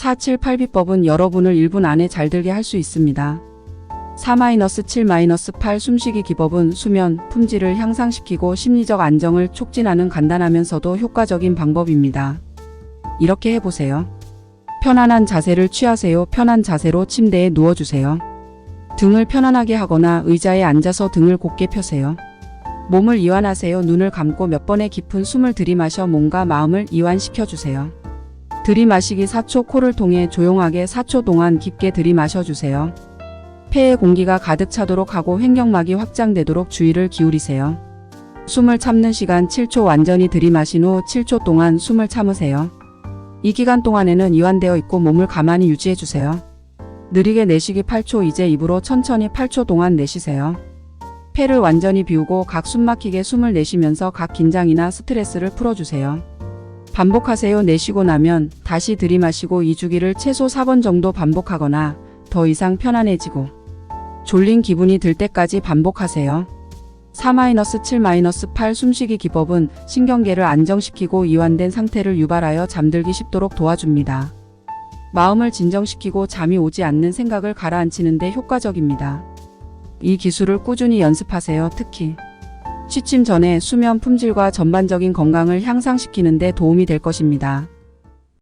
478비법은 여러분을 1분 안에 잘 들게 할 수 있습니다. 4-7-8 숨쉬기 기법은 수면, 품질을 향상시키고 심리적 안정을 촉진하는 간단하면서도 효과적인 방법입니다. 이렇게 해보세요. 편안한 자세를 취하세요. 편한 자세로 침대에 누워주세요. 등을 편안하게 하거나 의자에 앉아서 등을 곧게 펴세요. 몸을 이완하세요. 눈을 감고 몇 번의 깊은 숨을 들이마셔 몸과 마음을 이완시켜 주세요. 들이마시기 4초 코를 통해 조용하게 4초 동안 깊게 들이마셔 주세요. 폐에 공기가 가득 차도록 하고 횡격막이 확장되도록 주의를 기울이세요. 숨을 참는 시간 7초 완전히 들이마신 후 7초 동안 숨을 참으세요. 이 기간 동안에는 이완되어 있고 몸을 가만히 유지해 주세요. 느리게 내쉬기 8초 이제 입으로 천천히 8초 동안 내쉬세요. 폐를 완전히 비우고 각 숨막히게 숨을 내쉬면서 각 긴장이나 스트레스를 풀어주세요. 반복하세요. 내쉬고 나면 다시 들이마시고 이 주기를 최소 4번 정도 반복하거나 더 이상 편안해지고 졸린 기분이 들 때까지 반복하세요. 4-7-8 숨쉬기 기법은 신경계를 안정시키고 이완된 상태를 유발하여 잠들기 쉽도록 도와줍니다. 마음을 진정시키고 잠이 오지 않는 생각을 가라앉히는데 효과적입니다. 이 기술을 꾸준히 연습하세요. 특히 취침 전에 수면 품질과 전반적인 건강을 향상시키는 데 도움이 될 것입니다.